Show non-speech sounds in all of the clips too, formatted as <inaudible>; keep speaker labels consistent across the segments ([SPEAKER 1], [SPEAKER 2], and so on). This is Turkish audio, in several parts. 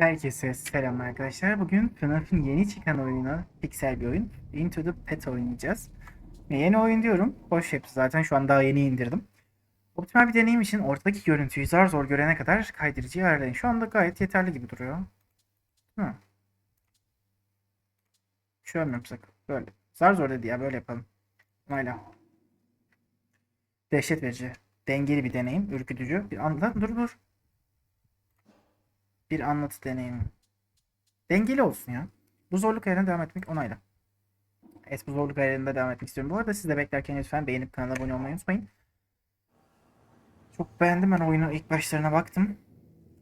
[SPEAKER 1] Herkese selam arkadaşlar. Bugün FNAF'ın yeni çıkan oyunu, piksel bir oyun, Into the Pet oynayacağız. Yeni oyun diyorum, boş hepsi zaten şu an daha yeni indirdim. Optimal bir deneyim için ortadaki görüntüyü zar zor görene kadar kaydırıcıyı ayarlayın. Şu anda gayet yeterli gibi duruyor. Hı. Şöyle mi yapsak? Böyle. Zar zor dedi ya böyle yapalım. Hala. Dehşet verici. Dengeli bir deneyim. Ürkütücü. Bir anda dur dur. Bir anlatı deneyimi. Dengeli olsun ya. Bu zorluk ayarına devam etmek onayla. Evet bu zorluk ayarında devam etmek istiyorum. Bu arada siz de beklerken lütfen beğenip kanala abone olmayı unutmayın. Çok beğendim ben oyunu ilk başlarına baktım.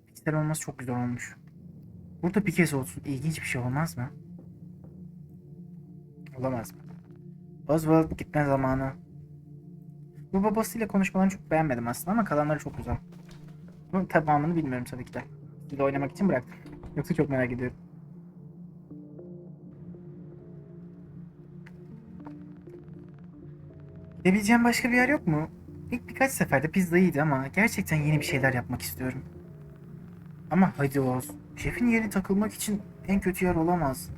[SPEAKER 1] Piksel olması çok güzel olmuş. Burada bir kez olsun. İlginç bir şey olmaz mı? Olamaz mı? Oswald gitme zamanı. Bu babasıyla konuşmalarını çok beğenmedim aslında ama kalanları çok güzel. Bunun tamamını bilmiyorum tabii ki de. De oynamak için bıraktım. Yoksa çok merak ediyorum. Gidebileceğim başka bir yer yok mu? İlk birkaç seferde pizza iyiydi ama gerçekten yeni bir şeyler yapmak istiyorum. Ama hadi Oğuz. Şefin yeri takılmak için en kötü yer olamaz.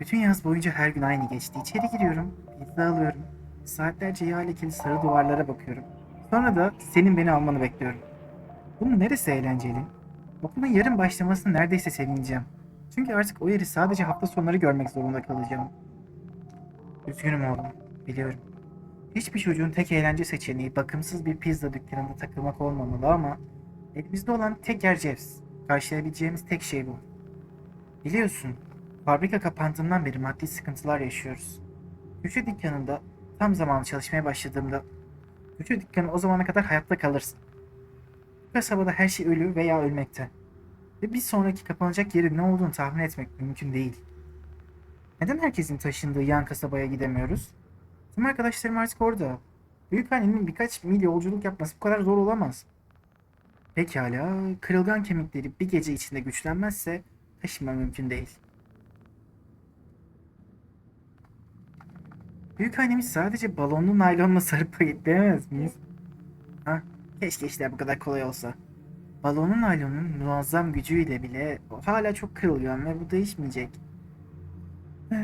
[SPEAKER 1] Bütün yaz boyunca her gün aynı geçti. İçeri giriyorum, pizza alıyorum. Saatlerce yağ lekeli sarı duvarlara bakıyorum. Sonra da senin beni almanı bekliyorum. Bunun neresi eğlenceli? Okulun yarın başlamasını neredeyse sevineceğim. Çünkü artık o yeri sadece hafta sonları görmek zorunda kalacağım. Üzgünüm oğlum, biliyorum. Hiçbir çocuğun tek eğlence seçeneği bakımsız bir pizza dükkanında takılmak olmamalı ama elimizde olan tek yer Jeffs. Karşılayabileceğimiz tek şey bu. Biliyorsun, fabrika kapandığından beri maddi sıkıntılar yaşıyoruz. Köşe dükkanında tam zamanlı çalışmaya başladığımda köşe dükkanı o zamana kadar hayatta kalırsın. Kasabada her şey ölü veya ölmekte. Ve bir sonraki kapanacak yerin ne olduğunu tahmin etmek mümkün değil. Neden herkesin taşındığı yan kasabaya gidemiyoruz? Tüm arkadaşlarım artık orada. Büyükannemin birkaç mil yolculuk yapması bu kadar zor olamaz. Pekala, kırılgan kemikleri bir gece içinde güçlenmezse taşınma mümkün değil. Büyükannemiz sadece balonlu naylonla sarıp <laughs> paketleyemez miyiz? Keşke işler bu kadar kolay olsa. Balonun naylonun muazzam gücüyle bile hala çok kırılıyor ve bu değişmeyecek. <sighs>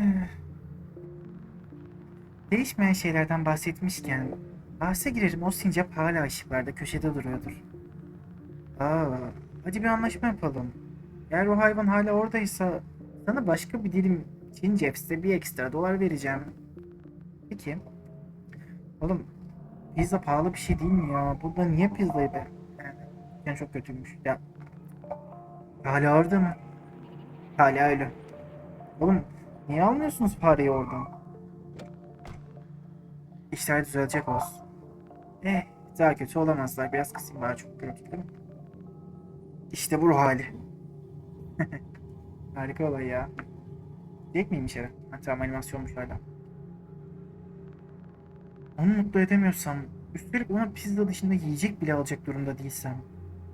[SPEAKER 1] Değişmeyen şeylerden bahsetmişken bahse girerim o sincap hala ışıklarda köşede duruyordur. Aa, hadi bir anlaşma yapalım. Eğer o hayvan hala oradaysa sana başka bir dilim Çin Jeffs'te bir ekstra dolar vereceğim. Peki. Oğlum pizza pahalı bir şey değil mi ya? Burada niye pizzayı be? Yani çok kötüymüş. Ya hala orada mı? Hala öyle. Oğlum niye almıyorsunuz parayı oradan? İşler düzelecek olsun. Eh daha kötü olamazlar. Biraz kısayım daha çok gürültü değil mi? İşte bu ruh hali. <laughs> Harika olay ya. Direkt miyim içeri? Ha, tamam animasyonmuş hala. Onu mutlu edemiyorsam, üstelik ona pizza dışında yiyecek bile alacak durumda değilsem,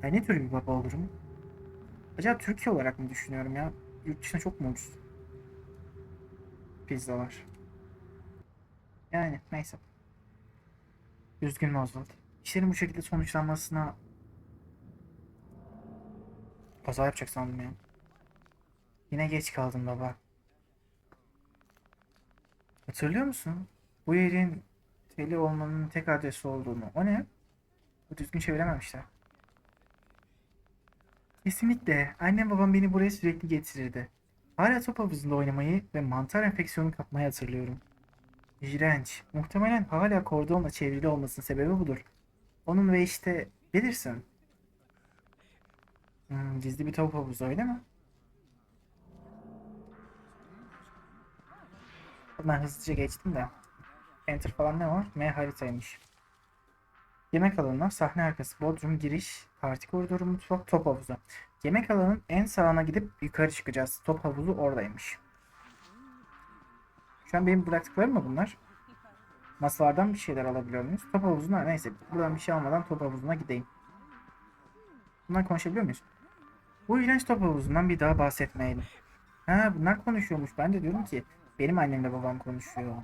[SPEAKER 1] ben ne tür bir baba olurum? Acaba Türkiye olarak mı düşünüyorum ya? Yurt dışında çok mu ucuz? Pizzalar. Yani neyse. Üzgünüm Oswald. İşlerin bu şekilde sonuçlanmasına kaza yapacak sandım ya. Yine geç kaldım baba. Hatırlıyor musun? Bu yerin Teli olmanın tek adresi olduğunu. O ne? Bu düzgün çevirememişler. Kesinlikle. Annem babam beni buraya sürekli getirirdi. Hala top havuzunda oynamayı ve mantar enfeksiyonu kapmayı hatırlıyorum. İğrenç. Muhtemelen hala kordonla çevrili olmasının sebebi budur. Onun ve işte bilirsin. Hmm, gizli bir top havuzu öyle mi? Ben hızlıca geçtim de. Enter falan ne var? M haritaymış. Yemek alanına, sahne arkası, bodrum, giriş, parti koridoru, mutfak, top havuzu. Yemek alanının en sağına gidip yukarı çıkacağız. Top havuzu oradaymış. Şu an benim bıraktıklarım mı bunlar? Masalardan bir şeyler alabiliyor muyuz? Top havuzuna neyse buradan bir şey almadan top havuzuna gideyim. Bundan konuşabiliyor muyuz? Bu iğrenç top havuzundan bir daha bahsetmeyelim. Ha bunlar konuşuyormuş. Ben de diyorum ki benim annemle babam konuşuyor.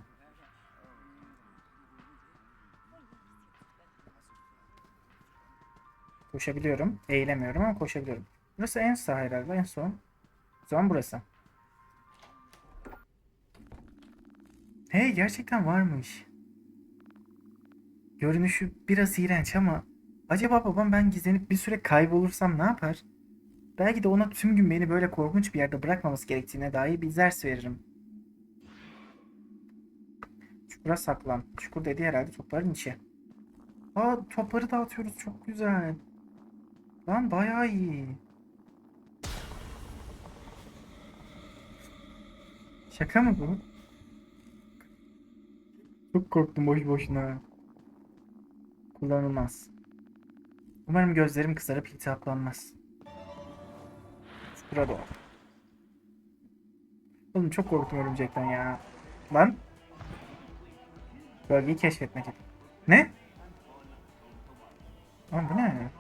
[SPEAKER 1] Koşabiliyorum. Eğilemiyorum ama koşabiliyorum. Burası en sağ herhalde en son. O burası. Hey gerçekten varmış. Görünüşü biraz iğrenç ama acaba babam ben gizlenip bir süre kaybolursam ne yapar? Belki de ona tüm gün beni böyle korkunç bir yerde bırakmaması gerektiğine dair bir ders veririm. Çukura saklan. Çukur dediği herhalde topların içi. Aa topları dağıtıyoruz çok güzel. Lan bayağı iyi. Şaka mı bu? Çok korktum boş boşuna. Kullanılmaz. Umarım gözlerim kızarıp iltihaplanmaz. Şurada o. Oğlum çok korktum örümcekten ya. Lan. Bölgeyi keşfetmek. Ne? Lan bu ne?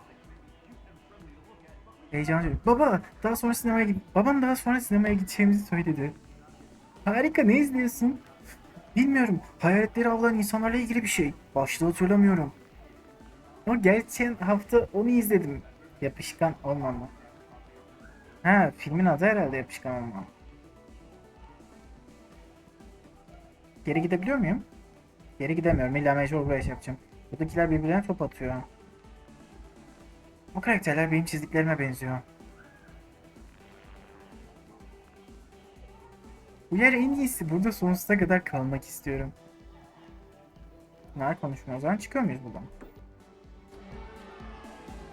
[SPEAKER 1] Heyecanlı. Baba daha sonra sinemaya git. Babam daha sonra sinemaya gideceğimizi söyledi. Harika ne izliyorsun? Bilmiyorum. Hayaletleri avlayan insanlarla ilgili bir şey. Başlığı hatırlamıyorum. Ama geçen hafta onu izledim. Yapışkan olmama. Ha filmin adı herhalde yapışkan olmam. Geri gidebiliyor muyum? Geri gidemiyorum. İlla mecbur buraya şey yapacağım. Buradakiler birbirlerine top atıyor. Bu karakterler benim çizdiklerime benziyor. Bu yer en iyisi. Burada sonsuza kadar kalmak istiyorum. Nerede konuşmuyor? O zaman çıkıyor muyuz buradan?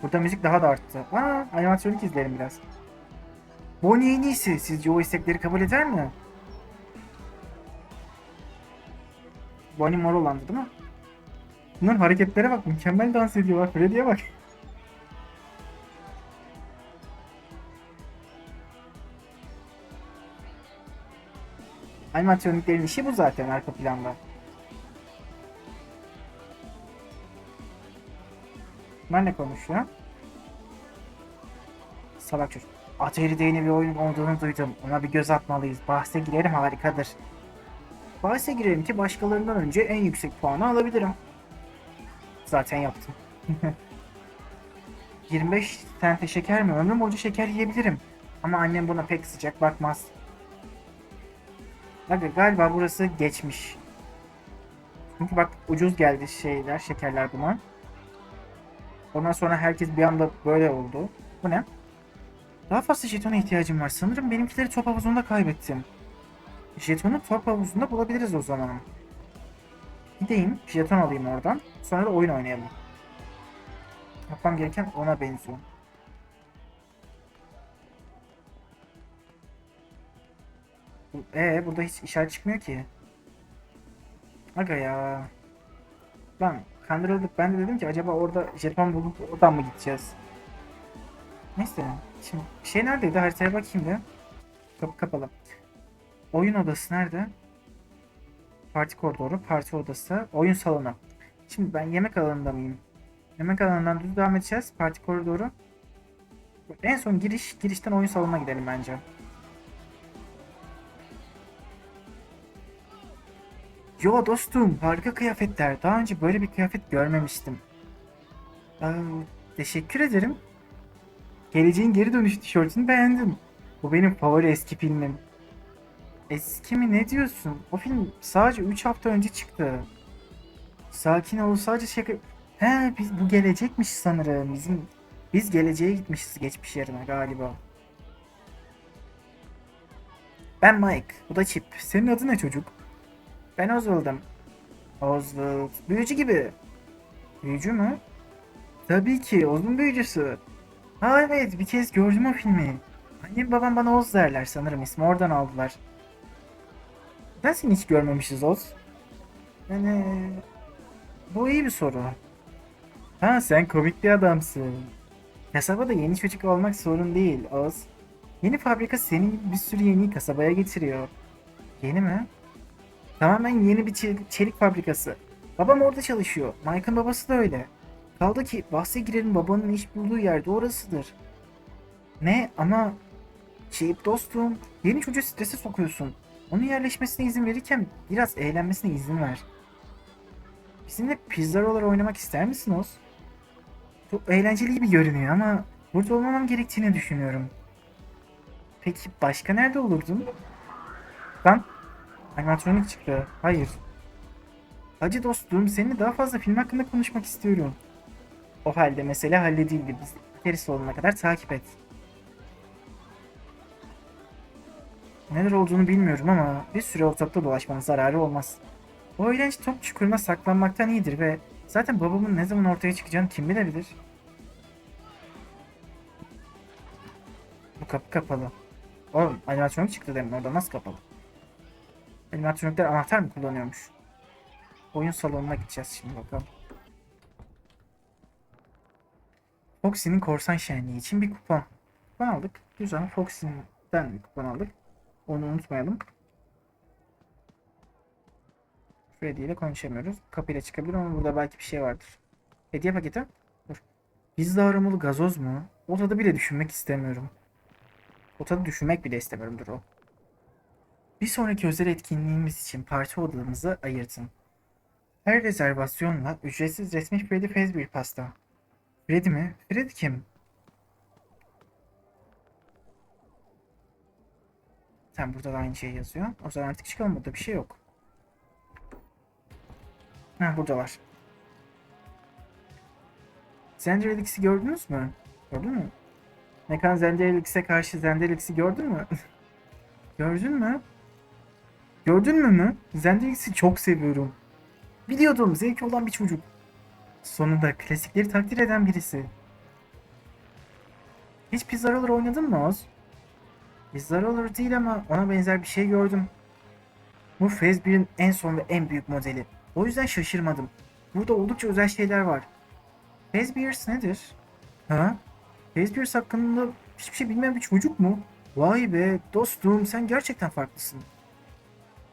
[SPEAKER 1] Burada müzik daha da arttı. Aa, animatronik izleyelim biraz. Bonnie en iyisi. Sizce o istekleri kabul eder mi? Bonnie mor olandı değil mi? Bunların hareketlere bak. Mükemmel dans ediyorlar. Freddy'ye bak. Animatroniklerin işi bu zaten arka planda. Ben ne konuşuyor? Salak çocuk. Atari yeni bir oyun olduğunu duydum. Ona bir göz atmalıyız. Bahse girelim harikadır. Bahse girelim ki başkalarından önce en yüksek puanı alabilirim. Zaten yaptım. <laughs> 25 tane şeker mi? Ömrüm boyunca şeker yiyebilirim. Ama annem buna pek sıcak bakmaz. Aga galiba burası geçmiş. Çünkü bak ucuz geldi şeyler, şekerler buna. Ondan sonra herkes bir anda böyle oldu. Bu ne? Daha fazla jetona ihtiyacım var. Sanırım benimkileri top havuzunda kaybettim. Jetonu top havuzunda bulabiliriz o zaman. Gideyim, jeton alayım oradan. Sonra da oyun oynayalım. Yapmam gereken ona benziyor. Ee burada hiç işaret çıkmıyor ki. Aga ya. Lan kandırıldık. Ben de dedim ki acaba orada jeton bulup oradan mı gideceğiz? Neyse. Şimdi şey neredeydi? Haritaya bakayım da. Kapı kapalı. Oyun odası nerede? Parti koridoru, parti odası, oyun salonu. Şimdi ben yemek alanında mıyım? Yemek alanından düz devam edeceğiz. Parti koridoru. En son giriş, girişten oyun salonuna gidelim bence. Yo dostum, harika kıyafetler. Daha önce böyle bir kıyafet görmemiştim. Aa, teşekkür ederim. Geleceğin geri dönüş tişörtünü beğendim. Bu benim favori eski filmim. Eski mi ne diyorsun? O film sadece 3 hafta önce çıktı. Sakin ol sadece şaka... He biz bu gelecekmiş sanırım. Bizim biz geleceğe gitmişiz geçmiş yerine galiba. Ben Mike. Bu da Chip. Senin adın ne çocuk? Ben Oswald'ım. Oswald. Büyücü gibi. Büyücü mü? Tabii ki. Oz'un büyücüsü. Ha evet bir kez gördüm o filmi. Annem babam bana Oz derler sanırım ismi oradan aldılar. Neden seni hiç görmemişiz Oz? Yani bu iyi bir soru. Ha sen komik bir adamsın. Kasabada yeni çocuk olmak sorun değil Oz. Yeni fabrika senin bir sürü yeni kasabaya getiriyor. Yeni mi? Tamamen yeni bir çel- çelik fabrikası. Babam orada çalışıyor. Mike'ın babası da öyle. Kaldı ki bahse girelim babanın iş bulduğu yerde orasıdır. Ne ama şey dostum yeni çocuğu strese sokuyorsun. Onun yerleşmesine izin verirken biraz eğlenmesine izin ver. Bizimle pizzarolar oynamak ister misin Oz? Çok eğlenceli gibi görünüyor ama Burada olmamam gerektiğini düşünüyorum. Peki başka nerede olurdum? Lan animatronik çıktı. Hayır. Hacı dostum seninle daha fazla film hakkında konuşmak istiyorum. O halde mesele halledildi. Biz geri sonuna kadar takip et. Neler olduğunu bilmiyorum ama bir süre ortalıkta dolaşmanın zararı olmaz. O öğrenci top çukuruna saklanmaktan iyidir ve zaten babamın ne zaman ortaya çıkacağını kim bilebilir? Bu kapı kapalı. Oğlum animatronik çıktı demin orada nasıl kapalı? Animatronikler anahtar mı kullanıyormuş? Oyun salonuna gideceğiz şimdi bakalım. Foxy'nin korsan şenliği için bir kupon. Kupon aldık. Güzel. Foxy'den bir kupon aldık. Onu unutmayalım. Freddy ile konuşamıyoruz. Kapıyla çıkabilir ama burada belki bir şey vardır. Hediye paketi. Dur. Pizza aromalı gazoz mu? O tadı bile düşünmek istemiyorum. O tadı düşünmek bile istemiyorum dur o. Bir sonraki özel etkinliğimiz için parti odamızı ayırtın. Her rezervasyonla ücretsiz resmi Freddy Fazbear pasta. Freddy mi? Freddy kim? Tamam burada da aynı şey yazıyor. O zaman artık çıkalım burada bir şey yok. Ha burada var. Zenderelix'i gördünüz mü? Gördün mü? Mekan Zenderelix'e karşı Zenderelix'i gördün mü? <laughs> Gördün mü? Gördün mü mü? Zenderelix'i çok seviyorum. Biliyordum zevki olan bir çocuk. Sonunda klasikleri takdir eden birisi. Hiç Pizza Roller oynadın mı Oz? Pizza Roller değil ama ona benzer bir şey gördüm. Bu Fazbear'ın en son ve en büyük modeli. O yüzden şaşırmadım. Burada oldukça özel şeyler var. Fazbear's nedir? Ha? Fazbear's hakkında hiçbir şey bilmeyen bir çocuk mu? Vay be dostum sen gerçekten farklısın.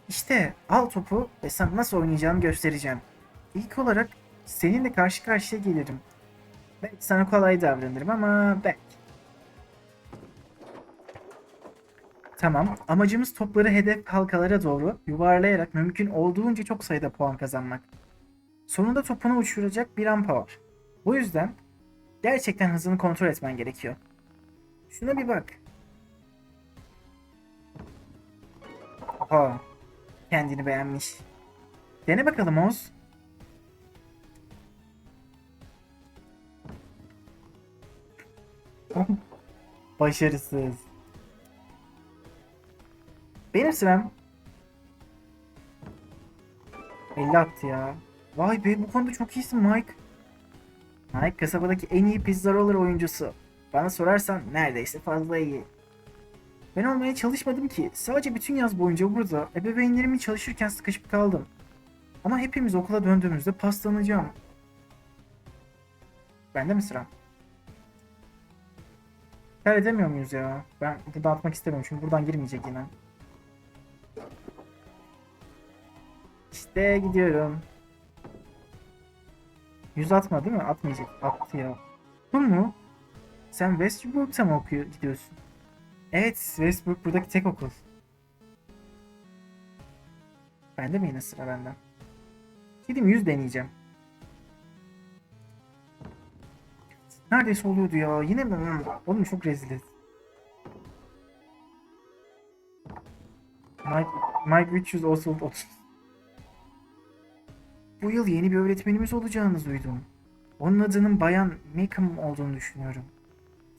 [SPEAKER 1] İşte al topu ve sana nasıl oynayacağını göstereceğim. İlk olarak seninle karşı karşıya gelirim. Belki sana kolay davranırım ama belki. Tamam. Amacımız topları hedef halkalara doğru yuvarlayarak mümkün olduğunca çok sayıda puan kazanmak. Sonunda topunu uçuracak bir rampa var. Bu yüzden gerçekten hızını kontrol etmen gerekiyor. Şuna bir bak. Oha. Kendini beğenmiş. Dene bakalım Oz. Başarısız. Benim sıram. 50 attı ya. Vay be bu konuda çok iyisin Mike. Mike kasabadaki en iyi pizza roller oyuncusu. Bana sorarsan neredeyse fazla iyi. Ben olmaya çalışmadım ki. Sadece bütün yaz boyunca burada ebeveynlerimin çalışırken sıkışıp kaldım. Ama hepimiz okula döndüğümüzde paslanacağım. Bende mi sıra? Ter edemiyor muyuz ya? Ben buradan atmak istemiyorum çünkü buradan girmeyecek yine. İşte gidiyorum. Yüz atma değil mi? Atmayacak. Attı ya. Bu mu? Sen Westbrook'ta mı okuyor gidiyorsun? Evet, Westbrook buradaki tek okul. Bende mi yine sıra benden? Gideyim 100 deneyeceğim. Neredeyse oluyordu ya. Yine mi? Hmm, Oğlum çok reziliz. Mike, Mike 300 Oswald 30. Bu yıl yeni bir öğretmenimiz olacağını duydum. Onun adının Bayan Macam olduğunu düşünüyorum.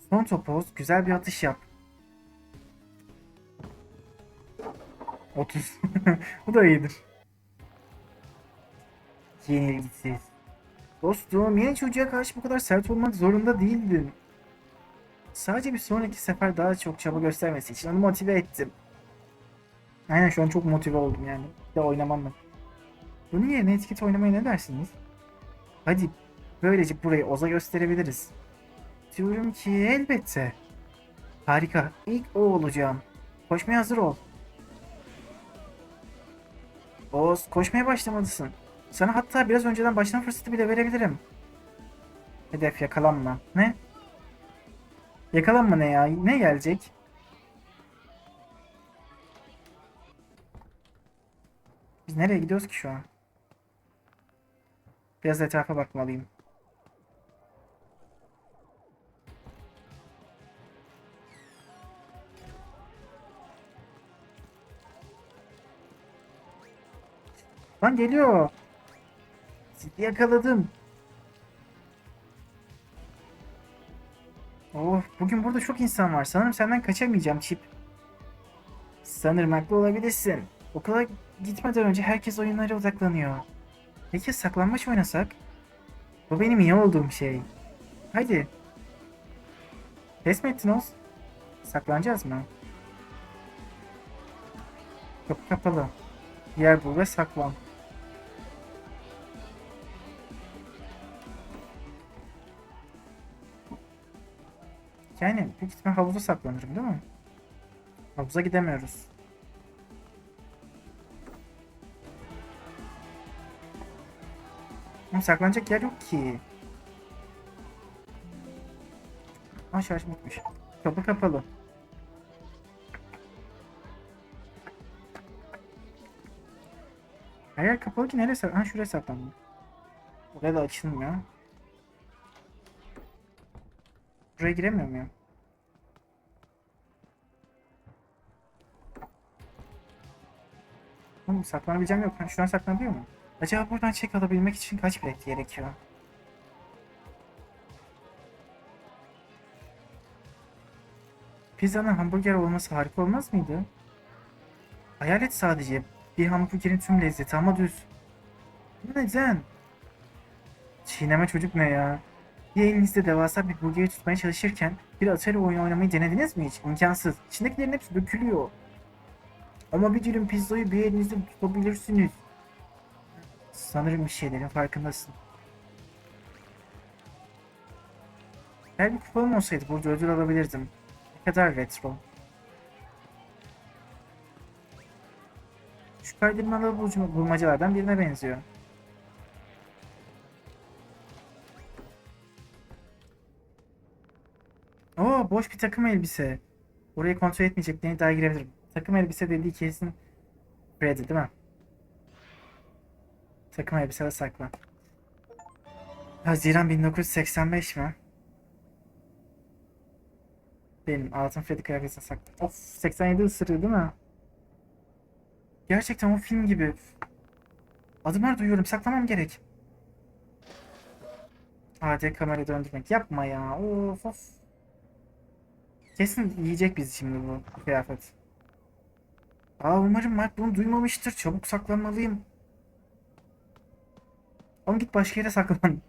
[SPEAKER 1] Son topoz güzel bir atış yap. 30. <laughs> Bu da iyidir. Yenilgisiz. Dostum yeni çocuğa karşı bu kadar sert olmak zorunda değildin. Sadece bir sonraki sefer daha çok çaba göstermesi için onu motive ettim. Aynen şu an çok motive oldum yani. Bir de oynamam ben. Bunun yerine etiket oynamaya ne dersiniz? Hadi böylece burayı Oz'a gösterebiliriz. Diyorum ki elbette. Harika. İlk o olacağım. Koşmaya hazır ol. Oz koşmaya başlamalısın. Sana hatta biraz önceden başlama fırsatı bile verebilirim. Hedef yakalanma. Ne? Yakalanma ne ya? Ne gelecek? Biz nereye gidiyoruz ki şu an? Biraz etrafa bakmalıyım. Lan geliyor. Sizi yakaladım. Oh, bugün burada çok insan var. Sanırım senden kaçamayacağım Chip. Sanırım haklı olabilirsin. Okula gitmeden önce herkes oyunlara odaklanıyor. Peki saklanmaç oynasak? Bu benim iyi olduğum şey. Hadi. Pes mi ettin Oz? Saklanacağız mı? Kapı kapalı. Yer bul ve saklan. Yani büyük ihtimal havuza saklanırım değil mi? Havuza gidemiyoruz. Ama saklanacak yer yok ki. Aa şarj bitmiş. Kapı kapalı. Her yer kapalı ki nereye sak... Ha şuraya saklandım. Buraya da açılmıyor. Buraya giremiyor muyum? Oğlum saklanabileceğim yok. Ha, Şuradan saklanabiliyor mu? Acaba buradan çek alabilmek için kaç bilet gerekiyor? Pizzanın hamburger olması harika olmaz mıydı? Hayal et sadece. Bir hamburgerin tüm lezzeti ama düz. Neden? Çiğneme çocuk ne ya? Elinizde devasa bir burgeri tutmaya çalışırken bir Atari oyunu oynamayı denediniz mi hiç? İmkansız. İçindekilerin hepsi dökülüyor. Ama bir dilim pizzayı bir elinizde tutabilirsiniz. Sanırım bir şeylerin farkındasın. Eğer bir kupon olsaydı burada ödül alabilirdim. Ne kadar retro. Şu kaydırmalı bulma- bulmacalardan birine benziyor. Boş bir takım elbise. Orayı kontrol etmeyeceklerini daha girebilirim. Takım elbise dediği kesin Freddy değil mi? Takım elbise saklan. Haziran 1985 mi? Benim altın Freddy kıyafetine saklan. Of 87 ısırıyor değil mi? Gerçekten o film gibi. Adımlar duyuyorum saklamam gerek. AD kamerayı döndürmek yapma ya. Of of. Kesin yiyecek bizi şimdi bu kıyafet. Aa umarım Mark bunu duymamıştır. Çabuk saklanmalıyım. Oğlum git başka yere saklan.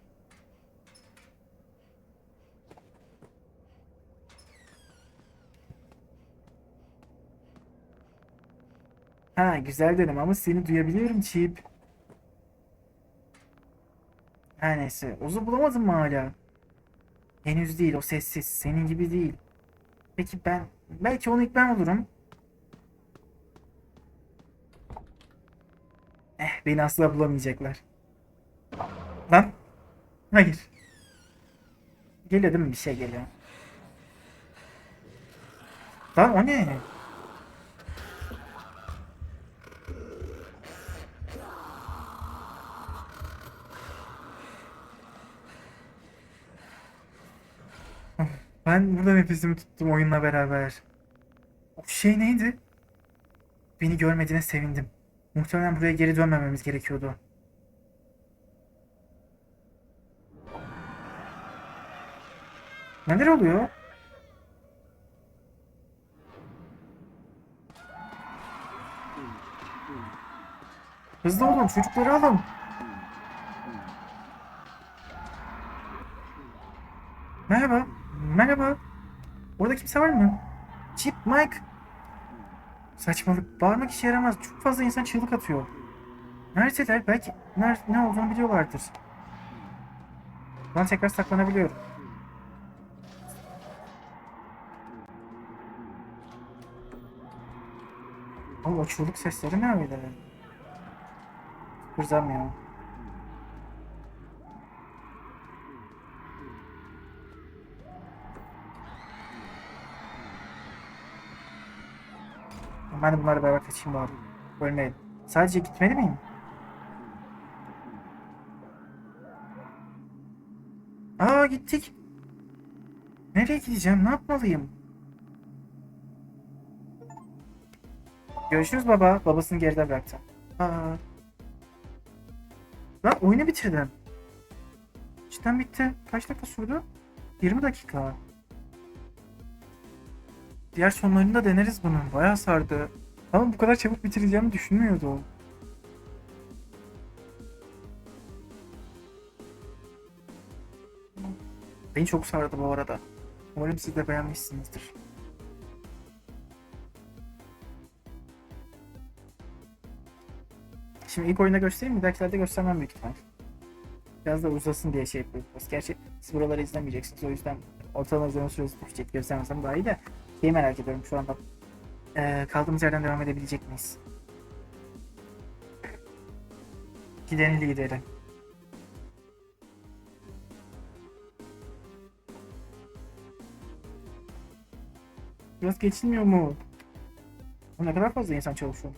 [SPEAKER 1] Ha güzel dedim ama seni duyabiliyorum Chip. Her neyse. Ozu bulamadın mı hala? Henüz değil o sessiz. Senin gibi değil. Peki ben... Belki onu ilk ben bulurum. Eh beni asla bulamayacaklar. Lan. Hayır. Geliyor değil mi? Bir şey geliyor. Lan o ne? Ben burada nefesimi tuttum oyunla beraber. O şey neydi? Beni görmediğine sevindim. Muhtemelen buraya geri dönmememiz gerekiyordu. Neler oluyor? Hızlı olun çocukları alın. Kimse var mı? Chip, Mike. Saçmalık. Bağırmak işe yaramaz. Çok fazla insan çığlık atıyor. Neredeler? Belki ner ne olduğunu biliyorlardır. Ben tekrar saklanabiliyorum. Oğlum o çığlık sesleri ne öyle? Kırzamıyor. Ben de bunlarla beraber kaçayım bari. Ölmeyelim. Sadece gitmeli miyim? Aa gittik. Nereye gideceğim? Ne yapmalıyım? Görüşürüz baba. Babasını geride bıraktı. Aa. Lan oyunu bitirdim. Cidden bitti. Kaç dakika sürdü? 20 dakika. Diğer sonlarını da deneriz bunun. Bayağı sardı. Ama bu kadar çabuk bitireceğimi düşünmüyordum. Beni çok sardı bu arada. Umarım siz de beğenmişsinizdir. Şimdi ilk oyunda göstereyim mi? Dakikada göstermem büyük ihtimal. Biraz da uzasın diye şey yapıyoruz. Gerçi siz buraları izlemeyeceksiniz. O yüzden ortalama izleme süresi düşecek. Göstermesem daha iyi de. Şeyi merak ediyorum şu anda. Ee, kaldığımız yerden devam edebilecek miyiz? Gidenin lideri. Biraz geçilmiyor mu? Ne kadar fazla insan çalışıyor.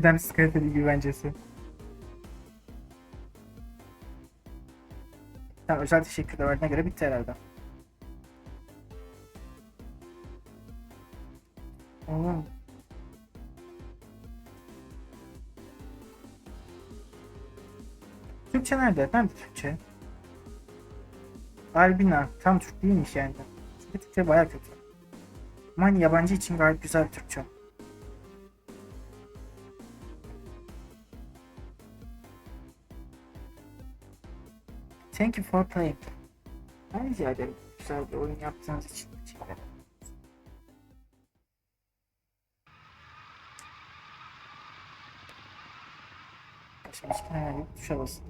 [SPEAKER 1] Kıdemsiz kaliteli güvencesi. Tamam özel teşekkürler verdiğine göre bitti herhalde. Oğlum. Türkçe nerede? Nerede Türkçe? Albina. Tam Türk değilmiş yani. Türkçe baya kötü. Ama hani yabancı için gayet güzel Türkçe. Thank you for playing. Ben rica ederim. Güzel bir oyun yaptığınız için. Şimdi iki tane bir tuşa basın.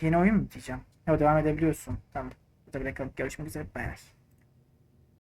[SPEAKER 1] Yeni oyun mu diyeceğim? Ya devam edebiliyorsun. Tamam. Burada bırakalım. Görüşmek üzere. Bay.